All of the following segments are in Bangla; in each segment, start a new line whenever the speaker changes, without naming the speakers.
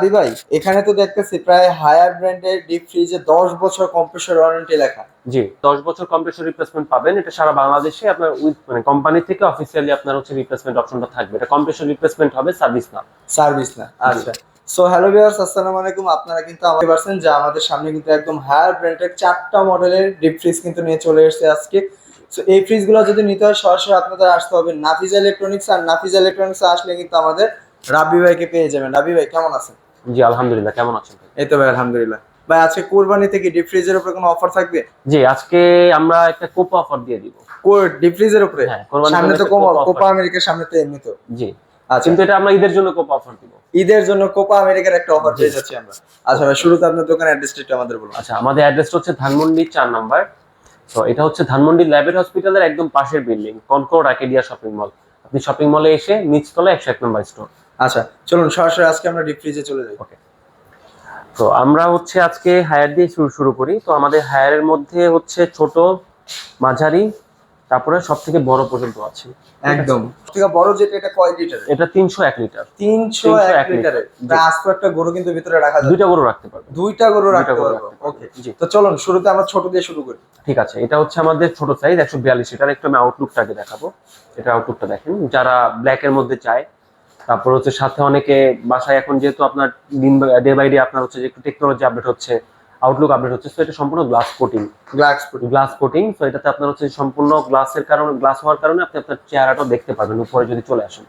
আদি ভাই এখানে তো দেখতেছি প্রায় হায়ার ব্র্যান্ডের ডিপ ফ্রিজে দশ বছর কম্প্রেসর ওয়ারেন্টি লেখা।
জি। দশ বছর কম্প্রেসর রিপ্লেসমেন্ট পাবেন। এটা সারা বাংলাদেশে আপনার উইথ মানে কোম্পানি থেকে অফিসিয়ালি আপনার হচ্ছে রিপ্লেসমেন্ট অপশনটা থাকবে। এটা কম্প্রেসর রিপ্লেসমেন্ট হবে সার্ভিস না।
সার্ভিস না আচ্ছা। সো হ্যালো ভিউয়ার্স আসসালামু আলাইকুম। আপনারা কিন্তু আমাদের পারছেন যে আমাদের সামনে কিন্তু একদম হায়ার ব্র্যান্ডের চারটা মডেলের ডিপ ফ্রিজ কিন্তু নিয়ে চলে এসেছে আজকে। সো এই ফ্রিজগুলো যদি নিতে হয় সরাসরি আপনাদের আসতে হবে নাফিজ ইলেকট্রনিক্স আর নাফিজ ইলেকট্রনিক্স আসলে কিন্তু আমাদের রাব্বি ভাইকে পেয়ে যাবেন। রাব্বি ভাই কেমন আছেন?
জি আলহামদুলিল্লাহ কেমন আছেন
এই তো ভাই আলহামদুলিল্লাহ। ভাই আজকে কোরবানি থেকে ডিপ ফ্রিজের উপরে কোনো অফার থাকবে?
জি আজকে আমরা একটা কোপা অফার দিয়ে দিব।
কোর ডিপ ফ্রিজের উপরে?
হ্যাঁ,
সামনে তো কোপা কোপা আমেরিকার সামনে তো এমনি তো।
জি
আচ্ছা।
কিন্তু এটা আমরা ঈদের জন্য কোপা অফার দিব।
ঈদের জন্য কোপা আমেরিকার একটা অফার। পেয়ে যাচ্ছি আমরা। আচ্ছা ভাই শুরুতে আপনার দোকান অ্যাড্রেসটা একটু আমাদের বলুন।
আচ্ছা আমাদের অ্যাড্রেসটা হচ্ছে ধানমন্ডি চার নাম্বার। তো এটা হচ্ছে ধানমন্ডি ল্যাবের হসপিটালের একদম পাশের বিল্ডিং কনকোড আকেডিয়া শপিং মল আপনি শপিং মলে এসে নিচতলা একশো এক নম্বর স্টোর
আচ্ছা চলুন সরাসরি আজকে আমরা ডিপ ফ্রিজে চলে যাই।
ওকে তো আমরা হচ্ছে আজকে হায়ার দিয়ে শুরু শুরু করি। তো আমাদের হায়ারের মধ্যে হচ্ছে ছোট মাঝারি তারপরে সব থেকে বড় পর্যন্ত আছে।
একদম ঠিক আছে? বড় যেটা এটা কয় লিটার
এটা তিনশো এক লিটার।
তিনশো
301
এক লিটারের। আস্ত একটা গরু কিন্তু ভিতরে রাখা যাবে।
দুইটা গরু রাখতে পারবে।
দুইটা গরু রাখতে পারবে। ওকে
জি।
তো চলুন শুরুতে আমরা ছোট দিয়ে শুরু করি।
ঠিক আছে এটা হচ্ছে আমাদের ছোট সাইজ একশো বিয়াল্লিশ লিটার। একটু আমি আউটলুকটাকে দেখাবো। এটা আউটলুকটা দেখেন। যারা ব্ল্যাক এর মধ্যে চায় তারপর হচ্ছে সাথে অনেকে বাসায় এখন যেহেতু আপনার দিন ডে বাই ডে আপনার হচ্ছে যে টেকনোলজি আপডেট হচ্ছে আউটলুক আপডেট হচ্ছে তো এটা সম্পূর্ণ glass coating
glass
glass coating তো এটাতে আপনার হচ্ছে সম্পূর্ণ গ্লাসের কারণে গ্লাস হওয়ার কারণে আপনি আপনার চেহারাটাও দেখতে পাবেন উপরে যদি চলে আসেন।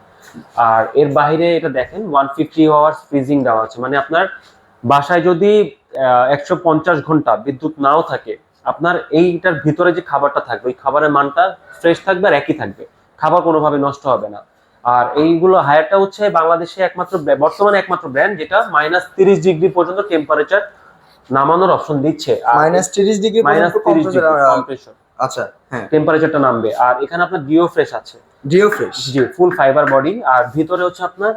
আর এর বাইরে এটা দেখেন ওয়ান ফিফটি আওয়ার্স ফ্রিজিং দেওয়া আছে। মানে আপনার বাসায় যদি একশো পঞ্চাশ ঘণ্টা বিদ্যুৎ নাও থাকে আপনার এইটার ভিতরে যে খাবারটা থাকবে ওই খাবারের মানটা ফ্রেশ থাকবে আর একই থাকবে। খাবার কোনোভাবে নষ্ট হবে না। আর এইগুলো হায়ারটা হচ্ছে বাংলাদেশে একমাত্র বর্তমানে একমাত্র ব্র্যান্ড যেটা মাইনাস তিরিশ ডিগ্রি পর্যন্ত টেম্পারেচার নামানোর অপশন দিচ্ছে। আর
মাইনাস তিরিশ ডিগ্রি
মাইনাস তিরিশ
কম্প্রেসর
কম্প্রেসর
আচ্ছা হ্যাঁ।
টেম্পারেচারটা নামবে। আর এখানে আপনার ডিও ফ্রেশ আছে।
ডিও ফ্রেশ
জি ফুল ফাইবার বডি আর ভিতরে হচ্ছে আপনার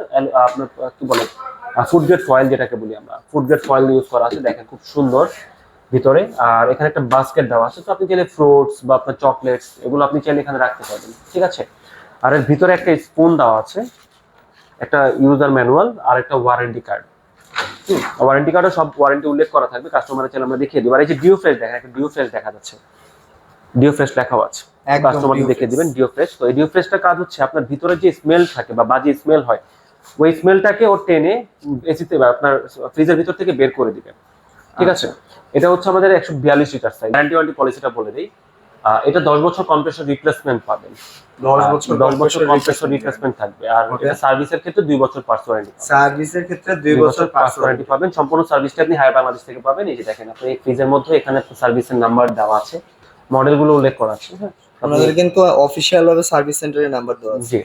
আপনার কি বলে ফুড গ্রেড ফয়েল যেটাকে বলি আমরা। ফুড গ্রেড ফয়েল ইউজ করা আছে দেখেন খুব সুন্দর ভিতরে। আর এখানে একটা বাস্কেট দেওয়া আছে। তো আপনি চাইলে ফ্রুটস বা আপনার চকলেটস এগুলো আপনি চাইলে এখানে রাখতে পারবেন। ঠিক আছে? আর এর ভিতরে একটা স্পুন দেওয়া আছে একটা ইউজার ম্যানুয়াল আর একটা ওয়ারেন্টি কার্ড। ওয়ারেন্টি কার্ডে সব ওয়ারেন্টি উল্লেখ করা থাকবে কাস্টমারের চাইলে আমরা দেখিয়ে দিব। আর এই যে ডিও ফ্রেশ দেখেন একটা ডিও ফ্রেশ দেখা যাচ্ছে। ডিও ফ্রেশ লেখাও আছে। কাস্টমারকে
Dio
দেখে দিবেন ডিও ফ্রেশ তো এই ডিও ফ্রেশটা কাজ হচ্ছে আপনার ভিতরে যে স্মেল থাকে বা বাজে স্মেল হয় ওই স্মেলটাকে ও টেনে এসিতে আপনার ফ্রিজের ভিতর থেকে বের করে দিবেন। ঠিক আছে? এটা হচ্ছে আমাদের একশো বিয়াল্লিশ লিটার সাইজ গ্যারান্টি ওয়ারেন্টি পলিসিটা বলে দিই। এটা দশ বছর কম্প্রেসর রিপ্লেসমেন্ট পাবেন।
দশ
আর
বছর
দশ বছর কম্প্রেসর রিপ্লেসমেন্ট থাকবে। আর. এটা সার্ভিসের ক্ষেত্রে দুই বছর পার্স ওয়ারেন্টি
সার্ভিসের ক্ষেত্রে দুই বছর
পার্স ওয়ারেন্টি পাবেন। সম্পূর্ণ সার্ভিসটা আপনি হায়ার বাংলাদেশ থেকে পাবেন। এই যে দেখেন আপনি এই ফ্রিজের মধ্যে এখানে সার্ভিসের নাম্বার দেওয়া আছে। মডেলগুলো উল্লেখ করা আছে হ্যাঁ? আপনি-
কিন্তু অফিসিয়াল ভাবে সার্ভিস সেন্টারের নাম্বার দেওয়া আছে।
জি।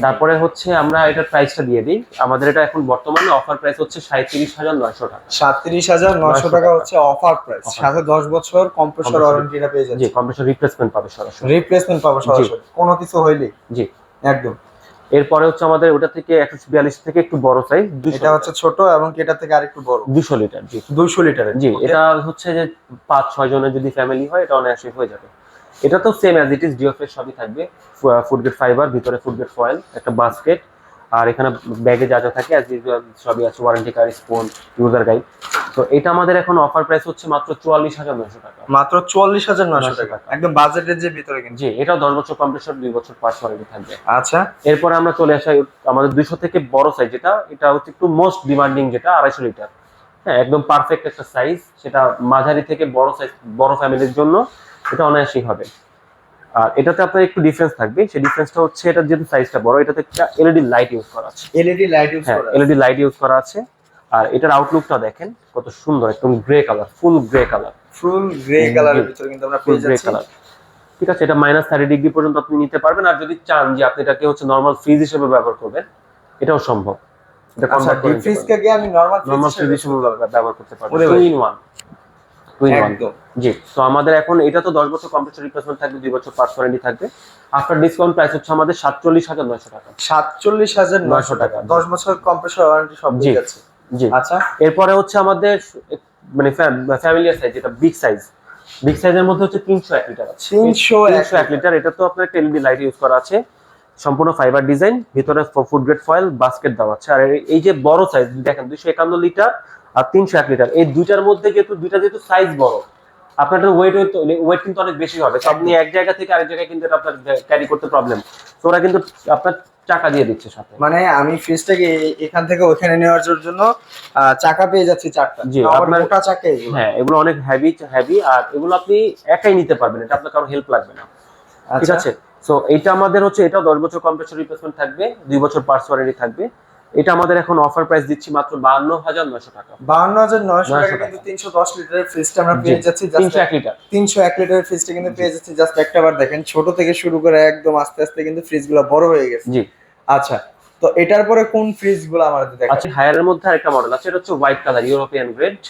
তারপরে হচ্ছে আমরা এটার প্রাইসটা দিয়ে দিই। আমাদের এটা এখন বর্তমানে অফার প্রাইস হচ্ছে সাঁত্রিশ হাজার নয়শো টাকা।
সাতত্রিশ হাজার নয়শো টাকা। হচ্ছে অফার প্রাইস সাথে দশ বছর কম্প্রেসর। ওয়ারেন্টিটা পেয়ে
জি
যাচ্ছে
কম্পিউটার রিপ্লেসমেন্ট পাবে সরাসরি।
রিপ্লেসমেন্ট পাবো সরাসরি। কোনো কিছু হইলে।
জি।
একদম।
এরপরে হচ্ছে আমাদের ওটা থেকে একশো বিয়াল্লিশ থেকে একটু বড় সাইজ
এটা হচ্ছে ছোট এবং এটা থেকে আরেকটু বড়?
দুশো লিটার জি।
দুইশো লিটারের।
জি এটা হচ্ছে যে পাঁচ ছয় জনের যদি ফ্যামিলি হয় এটা অনায়াসে হয়ে যাবে। এটা তো সেম অ্যাজ ইট ইজ ডিওফের সবই থাকবে। ফুড গ্রেড ফাইবার ভিতরে ফুড গ্রেড ফয়েল একটা বাস্কেট আর এখানে ব্যাগে যা যা থাকে অ্যাজ ইউজুয়াল সবই আছে warranty card spoon user guide তো এটা আমাদের এখন অফার প্রাইস হচ্ছে মাত্র চুয়াল্লিশ হাজার নয়শো টাকা।
মাত্র চুয়াল্লিশ হাজার
900
টাকা। একদম বাজেটের যে ভিতরে কিন্তু।
জি এটাও দশ বছর কম্প্রেসর দুই বছর পাঁচ ওয়ারেন্টি থাকবে।
আচ্ছা।
এরপরে আমরা চলে আসি আমাদের দুইশো থেকে বড় সাইজ যেটা এটা হচ্ছে একটু মোস্ট ডিমান্ডিং যেটা আড়াইশো লিটার হ্যাঁ একদম পারফেক্ট একটা সাইজ সেটা মাঝারি থেকে বড় সাইজ বড় ফ্যামিলির জন্য। এটা অনায়াসই হবে। আর এটাতে আপনার একটু ডিফারেন্স থাকবে। সেই ডিফারেন্সটা হচ্ছে এটা যেহেতু সাইজটা বড় এটাতে একটা এলইডি লাইট ইউজ করা আছে।
এলইডি লাইট ইউজ করা
এলইডি লাইট ইউজ করা আছে। আর এটার আউটলুকটা দেখেন কত সুন্দর একদম grey colour full grey colour
full grey কালারের ভিতরে কিন্তু আমরা পেয়ে যাচ্ছি।
কালার ঠিক আছে এটা মাইনাস থার্টি ডিগ্রি পর্যন্ত আপনি নিতে পারবেন। আর যদি চান যে আপনি এটাকে হচ্ছে নর্মাল ফ্রিজ হিসেবে ব্যবহার করবেন এটাও সম্ভব। এটা
আচ্ছা
convert করে
ডিপ
নিতে
ফ্রিজ
পারবেন।
আমি নরমাল
ফ্রিজ হিসেবে ব্যবহার- করতে
ওরে
টু ইন ওয়ান জি তো আমাদের এখন এটা তো দশ বছর কম্পিউটার রিপ্লেসমেন্ট থাকবে দুই বছর পার্স ওয়ারেন্টি থাকবে। আফটার ডিসকাউন্ট প্রাইস হচ্ছে আমাদের সাতচল্লিশ হাজার নয়শো টাকা।
সাতচল্লিশ হাজার নয়শো টাকা। দশ বছর কম্প্রেসর ওয়ারেন্টি সব
জি। জি।
আচ্ছা।
এরপরে হচ্ছে আমাদের মানে ফ্যামিলিয়ার সাইজ যেটা বিগ সাইজ বিগ সাইজের মধ্যে হচ্ছে তিনশো এক লিটার আছে।
301
তিনশো এক লিটার এটা তো আপনার একটা এলইডি লাইট ইউজ করা আছে। সম্পূর্ণ ফাইবার ডিজাইন ভিতরে ফুড গ্রেড ফয়েল বাস্কেট দেওয়া আছে। আর এই যে বড় সাইজ দেখেন দুইশো একান্ন লিটার আর তিনশো এক লিটার। এই দুইটার মধ্যে যেহেতু দুইটা যেহেতু সাইজ বড় আপনার ওয়েট ওয়েট কিন্তু অনেক বেশি হবে। তো আপনি এক জায়গা থেকে আরেক জায়গায় কিন্তু আপনার ক্যারি করতে প্রবলেম তো ওরা কিন্তু আপনার চাকা দিয়ে দিচ্ছে সাথে।
মানে আমি ফ্রিজটাকে এখান থেকে ওখানে নেওয়ার জন্য চাকা পেয়ে যাচ্ছি চারটা।
জি, আপনার-
মোটা চাকা।
হ্যাঁ এগুলো অনেক হেভি হেভি আর এগুলো আপনি একাই নিতে পারবেন। এটা আপনার কারও হেল্প লাগবে না। ঠিক
আচ্ছা।
আছে? তো এটা আমাদের হচ্ছে এটাও দশ বছর কম্প্রেসর রিপ্লেসমেন্ট থাকবে দুই বছর পার্স ওয়ারেন্টি থাকবে। এটা আমাদের এখন অফার প্রাইস দিচ্ছি মাত্র বান্ন হাজার নয়শো টাকা।
বাহান্ন হাজার নয়শো টাকা
টাকা।
কিন্তু তিনশো দশ লিটারের ফ্রিজটা আমরা পেয়ে যাচ্ছি
তিনশো এক লিটার।
তিনশো এক লিটারের ফ্রিজটা কিন্তু পেয়ে যাচ্ছি জাস্ট একটা বার দেখেন ছোট থেকে শুরু করে একদম আস্তে আস্তে কিন্তু ফ্রিজগুলো বড় হয়ে গেছে।
জি।
আচ্ছা তো এটার পরে কোন ফ্রিজগুলো আমাদের দেখা
আচ্ছা হায়ারের মধ্যে আরেকটা মডেল আছে এটা হচ্ছে হোয়াইট কালার ইউরোপিয়ান গ্রেড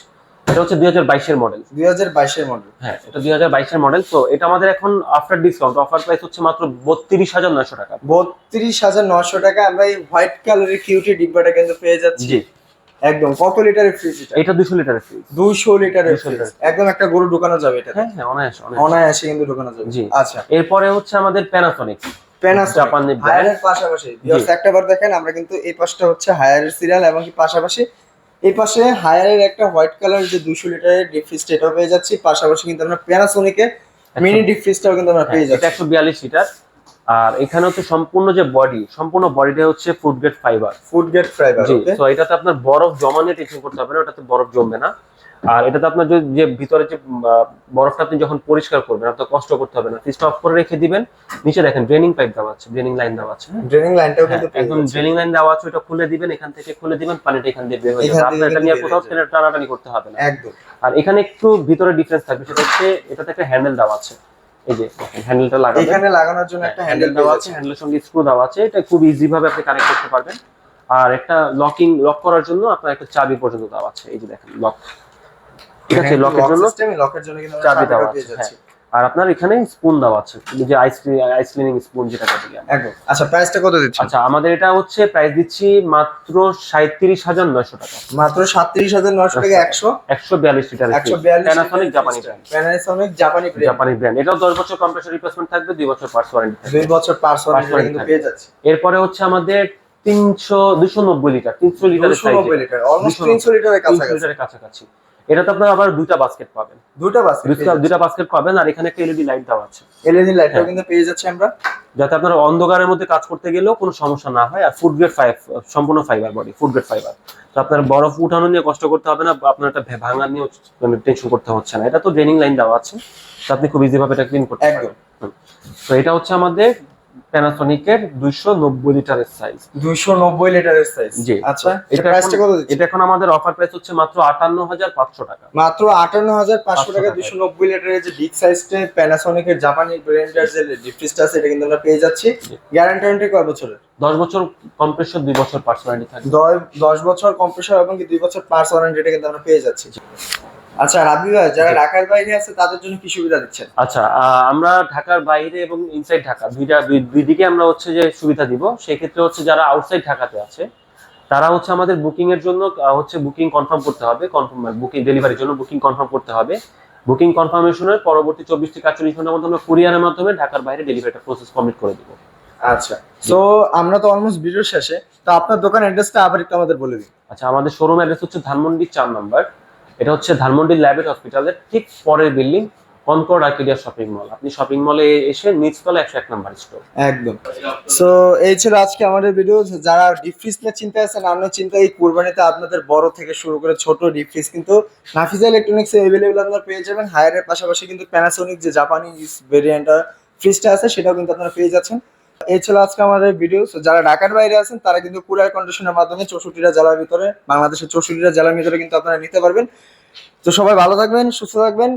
এটা হচ্ছে দুই হাজার বাইশের মডেল
দুই হাজার বাইশের মডেল
হ্যাঁ এটা দুই হাজার বাইশের মডেল তো এটা আমাদের এখন আফটার ডিসকাউন্ট অফার প্রাইস হচ্ছে মাত্র বত্রিশ হাজার নয়শো টাকা।
বত্রিশ হাজার নশো টাকা আমরা এই হোয়াইট কালারের কিউটি ডিব্বাটা কিন্তু পেয়ে যাচ্ছি।
জি।
একদম কত লিটারের ফ্রিজ এটা?
এটা দুশো লিটারের ফ্রিজ
দুইশো লিটারের
200
ফ্রিজ। একদম একটা গরু ঢুকানো যাবে এটা।
হ্যাঁ হ্যাঁ অনায়াস অনায়াস।
কিন্তু ঢুকানো যাবে।
জি।
আচ্ছা।
এরপরে হচ্ছে আমাদের প্যানাসনিক জাপানি।
হায়ারের পাশাপাশি। একটা বার দেখেন আমরা কিন্তু এই পাশটা হচ্ছে হায়ার সিরিয়াল এবং কি পাশাপাশি এই পাশে হায়ারের একটা হোয়াইট কালার যে দুশো লিটারের ডিপ ফ্রিজ এটাও পেয়ে যাচ্ছি। পাশাপাশি কিন্তু আমরা প্যানাসোনিকের মিনি ডিপ ফ্রিজটাও কিন্তু আমরা পেয়ে
হ্যাঁ,
যাচ্ছি।
একশো বিয়াল্লিশ লিটার। আর এখানে হচ্ছে সম্পূর্ণ যে বডি সম্পূর্ণ বডিটা হচ্ছে food grade fibre
food grade fibre
জি তো এটাতে আপনার বরফ জমানে টেনশন করতে হবে না ওটাতে বরফ জমবে না। আর এটাতে আপনার যে যে ভিতরে যে বরফটা আপনি যখন পরিষ্কার করবেন আপনার কষ্ট করতে হবে না। ফ্রিজটা অফ করে রেখে দিবেন নিচে দেখেন ড্রেনিং পাইপ দেওয়া আছে ড্রেনিং লাইন দেওয়া আছে হ্যাঁ?
ড্রেনিং লাইনটাও
হ্যাঁ,
কিন্তু
একদম। ড্রেনিং লাইন দেওয়া আছে ওটা খুলে দিবেন এখান থেকে খুলে দিবেন পানিটা এখান দিয়ে বের হয়ে যাবে। আপনার এটা নিয়ে কোথাও
হয়ে
টানাটানি করতে হবে না।
একদম।
আর এখানে একটু ভিতরে ডিফারেন্স থাকবে সেটা হচ্ছে এটাতে একটা হ্যান্ডেল দেওয়া আছে। এই যে হ্যান্ডেলটা লাগাবেন।
এখানে লাগানোর জন্য একটা হ্যান্ডেল
দেওয়া আছে। হ্যান্ডেলের সঙ্গে স্ক্রু দেওয়া আছে। এটা খুব ইজি ভাবে আপনি কানেক্ট করতে পারবেন। আর একটা লকিং লক করার জন্য আপনার একটা চাবি পর্যন্ত দেওয়া আছে। এই যে দেখেন লক ঠিক আছে লকের জন্য
লকের জন্য কিন্তু
চাবি দেওয়া আছে আর আপনার এখানে স্পুন দেওয়া আছে যে আইস আইস ক্লিনিং স্পুন যেটা বলি
একদম। আচ্ছা প্রাইসটা কত দিচ্ছেন?
আচ্ছা আমাদের এটা হচ্ছে প্রাইস দিচ্ছি মাত্র সাঁত্রিশ হাজার নয়শো টাকা।
মাত্র সাতত্রিশ হাজার নশো টাকা একশো?
একশো বিয়াল্লিশ লিটার
একশো বিয়াল্লিশ
প্যানাসনিক জাপানি ব্র্যান্ড
প্যানাসনিক জাপানি।
জাপানি ব্র্যান্ড এটাও দশ বছর কম্প্রেসর রিপ্লেসমেন্ট থাকবে দুই বছর পার্স ওয়ারেন্টি
দুই বছর পার্স কিন্তু পেয়ে যাচ্ছে।
এরপরে হচ্ছে আমাদের তিনশো দুশো নব্বই লিটার তিনশো লিটারের
দুশো লিটার অলমোস্ট তিনশো লিটারের কাছাকাছি।
এটাতে আপনার আবার দুইটা বাস্কেট পাবেন।
দুটা বাস্কেট
দুইটা দুইটা বাস্কেট পাবেন আর এখানে একটা এলইডি লাইট দেওয়া আছে।
এলইডি লাইটটাও
হ্যাঁ।
কিন্তু পেয়ে যাচ্ছে আমরা।
যাতে আপনার অন্ধকারের মধ্যে কাজ করতে গেলেও কোনো সমস্যা না হয় আর ফুড গ্রেড ফাইভ সম্পূর্ণ fibre body food grade fibre তো আপনার বরফ উঠানো নিয়ে কষ্ট করতে হবে না বা আপনার একটা ভাঙা নিয়ে মানে টেনশন করতে হচ্ছে না। এটা তো ড্রেনিং লাইন দেওয়া আছে তো আপনি খুব ইজি ভাবে এটা ক্লিন করতে। পারবেন। তো এটা হচ্ছে আমাদের প্যানাসনিকের দুইশো নব্বই লিটারের সাইজ
দুইশো নব্বই লিটারের সাইজ
জি।
আচ্ছা
এটা
প্রাইসটা কত
এটা এখন আমাদের অফার প্রাইস হচ্ছে মাত্র আটান্ন হাজার পাঁচশো টাকা।
মাত্র আটান্ন হাজার পাঁচশো টাকা।
টাকায়।
দুশো নব্বই লিটারের যে বিগ সাইজটা প্যানাসোনিকের জাপানি ব্র্যান্ডের যে ডিফ্রিজটা আছে এটা কিন্তু আমরা পেয়ে যাচ্ছি। গ্যারান্টি ওয়ারেন্টি কয় বছরের?
দশ বছর কম্প্রেসর দুই বছর পার্স ওয়ারেন্টি থাকবে।
দশ- দশ বছর কম্প্রেসর এবং কি দুই বছর পার্স ওয়ারেন্টি এটা কিন্তু আমরা পেয়ে যাচ্ছি। আচ্ছা রাবি ভাই যারা ঢাকার বাইরে আছে তাদের জন্য কি সুবিধা দিচ্ছেন?
আচ্ছা আমরা ঢাকার বাইরে এবং ইনসাইড ঢাকা দুইটা দুই দিকে আমরা হচ্ছে যে সুবিধা দিব। সেই ক্ষেত্রে হচ্ছে যারা আউটসাইড ঢাকাতে আছে তারা হচ্ছে আমাদের বুকিং এর জন্য হচ্ছে বুকিং কনফার্ম করতে হবে কনফার্ম বুকিং ডেলিভারির জন্য বুকিং কনফার্ম করতে হবে। বুকিং কনফার্মেশনের পরবর্তী চব্বিশ থেকে আটচল্লিশ ঘণ্টার মধ্যে আমরা কুরিয়ারের মাধ্যমে ঢাকার বাইরে ডেলিভারিটা প্রসেস কমপ্লিট করে দিব।
আচ্ছা তো আমরা তো অলমোস্ট ভিডিও শেষে তো আপনার দোকান অ্যাড্রেসটা আবার একটু আমাদের বলে দিন।
আচ্ছা আমাদের শোরুম অ্যাড্রেস হচ্ছে ধানমন্ডি চার নাম্বার। এটা হচ্ছে ধানমন্ডি ল্যাবেট হসপিটালের ঠিক পরের building Concord Arcadia shopping mall. আপনি শপিং মলে এসে নিচতলা একশো এক নাম্বার স্টোর।
একদম। সো এই ছিল আজকে আমাদের ভিডিও যারা ডিপ ফ্রিজ নিয়ে চিন্তা আছেন আমরা চিন্তা এই কুরবানিতে আপনাদের বড় থেকে শুরু করে ছোট ডিপ ফ্রিজ কিন্তু নাফিজা ইলেকট্রনিক্স এভেলেবল আপনারা পেয়ে যাবেন। হায়ারের পাশাপাশি কিন্তু প্যানাসোনিক যে জাপানি ভেরিয়েন্ট ফ্রিজটা আছে, সেটাও কিন্তু আপনারা পেয়ে যাচ্ছেন। এই ছিল আজকে আমাদের ভিডিও যারা ঢাকার বাইরে আছেন, তারা কিন্তু কুরিয়ার কন্ডিশনের মাধ্যমে চৌষট্টিটা জেলার ভিতরে, বাংলাদেশের চৌষট্টিটা জেলার ভিতরে কিন্তু আপনারা নিতে পারবেন। তো সবাই ভালো থাকবেন, সুস্থ থাকবেন।